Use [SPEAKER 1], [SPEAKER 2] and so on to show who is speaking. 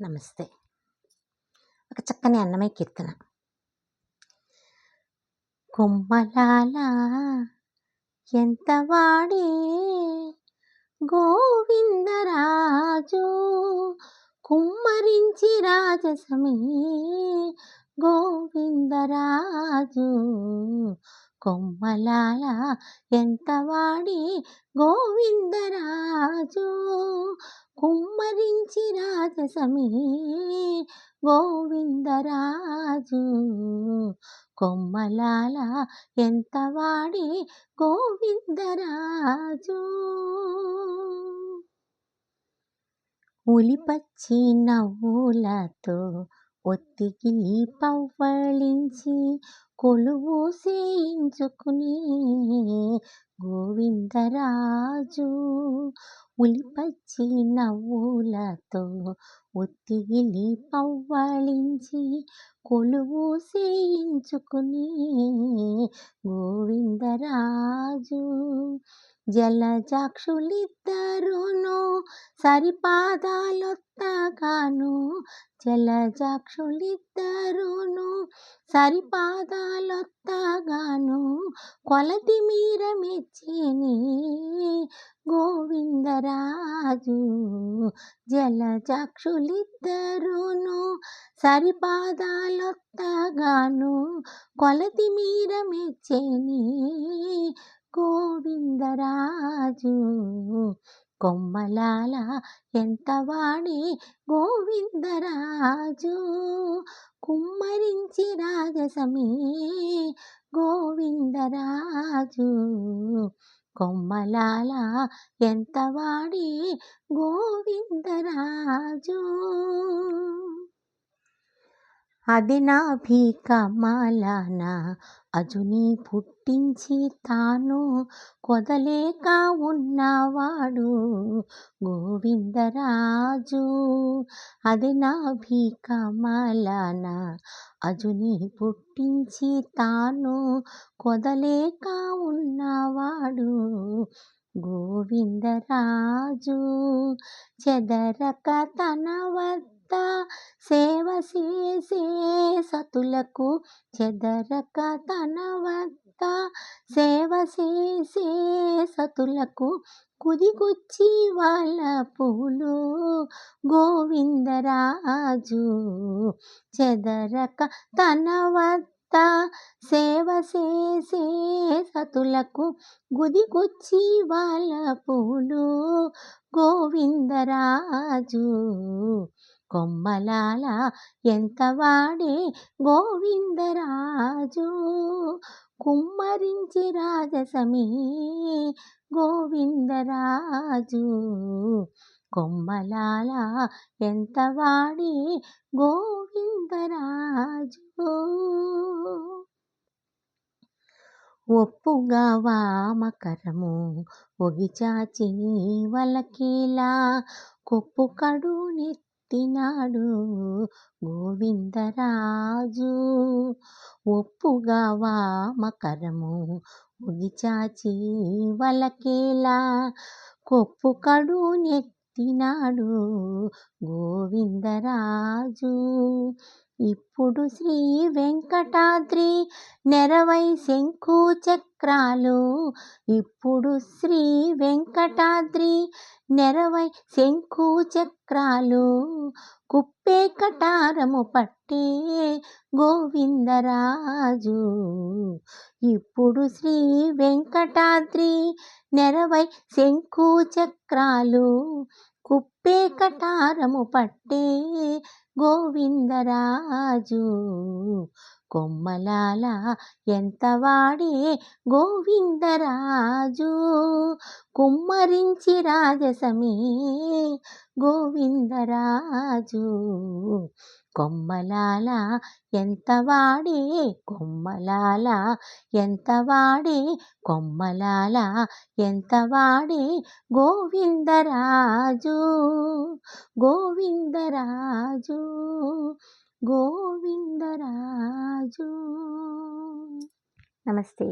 [SPEAKER 1] నమస్తే. ఒక చక్కని అన్నమయ్య కీర్తన. కొమ్మలాల ఎంత వాడే గోవిందరాజు కుమ్మరించి రాజసమే గోవిందరాజు. కొమ్మలాల ఎంత వాడి గోవిందరాజు కుమ్మరించి రాజసమే గోవిందరాజు. కొమ్మలాల ఎంత వాడి గోవిందరాజు. ఉలిపచ్చి నవ్వులతో ఒత్తికి పవ్వళించి కొలువు చేయించుకుని గోవిందరాజు ఉలిపచ్చి నవ్వులతో ఒత్తిగిలి పవ్వళించి కొలువు చేయించుకుని గోవిందరాజు జలజాక్షులిద్దరును సరిపాదాలొత్తగాను. జలజాక్షులిద్దరును సరిపాదాలొత్తగాను. కొలతి మీర మెచ్చిని గోవిందరాజు. జలజాక్షులిద్దరును సరిపాదాలొత్తగాను. కొలతి మీర మెచ్చని గోవిందరాజు కొమ్మలాల ఎంత వాడి గోవిందరాజు కుమ్మరించి రాజసమీ గోవిందరాజు కొమ్మలాల ఎంత వాడి గోవిందరాజు. అది నా భీకమాలనా అజుని పుట్టించి తాను కొదలేక ఉన్నవాడు గోవిందరాజు. అది నా భీకమలన అజుని పుట్టించి తాను కొదలేక ఉన్నవాడు గోవిందరాజు. చెదరక తన వద్ద సేవ చేసే సతులకు చెదరక తన వద్ద సేవ చేసే సతులకు కుదిగుచ్చి వాళ్ళ పూలు గోవిందరాజు చెదరక తన వద్ద సేవ చేసే సతులకు గుదిగుచ్చి వాళ్ళ పూలు గోవిందరాజు కొమ్మలాల ఎంత వాడే గోవిందరాజు? కుమ్మరించి రాజసమీ గోవిందరాజు. కొమ్మలాల ఎంత వాడే గోవిందరాజు? ఒప్పుగా వామకరము ఒగిచాచి వలకేలా? కొప్పు కడు పుట్టినాడు గోవిందరాజు. ఒప్పుగా వామకరము ఉగిచాచి వలకేలా కొప్పు కడు నెత్తినాడు గోవిందరాజు. ఇప్పుడు శ్రీ వెంకటాద్రి నెరవై శంకు చక్రాలు. ఇప్పుడు శ్రీ వెంకటాద్రి నెరవై శంకు చక్రాలు కుప్పే కటారము పట్టే గోవిందరాజు. ఇప్పుడు శ్రీ వెంకటాద్రి నెరవై శంకు చక్రాలు కుప్పే కటారము పట్టే గోవిందరాజు. కొమ్మలాల ఎంత వాడే గోవిందరాజు? కుమ్మరించి రాజసమే గోవిందరాజు. కొమ్మలాల ఎంత వాడే కొమ్మలాల ఎంత వాడే కొమ్మలాల ఎంత వాడే గోవిందరాజు? గోవిందరాజు గో నమస్తే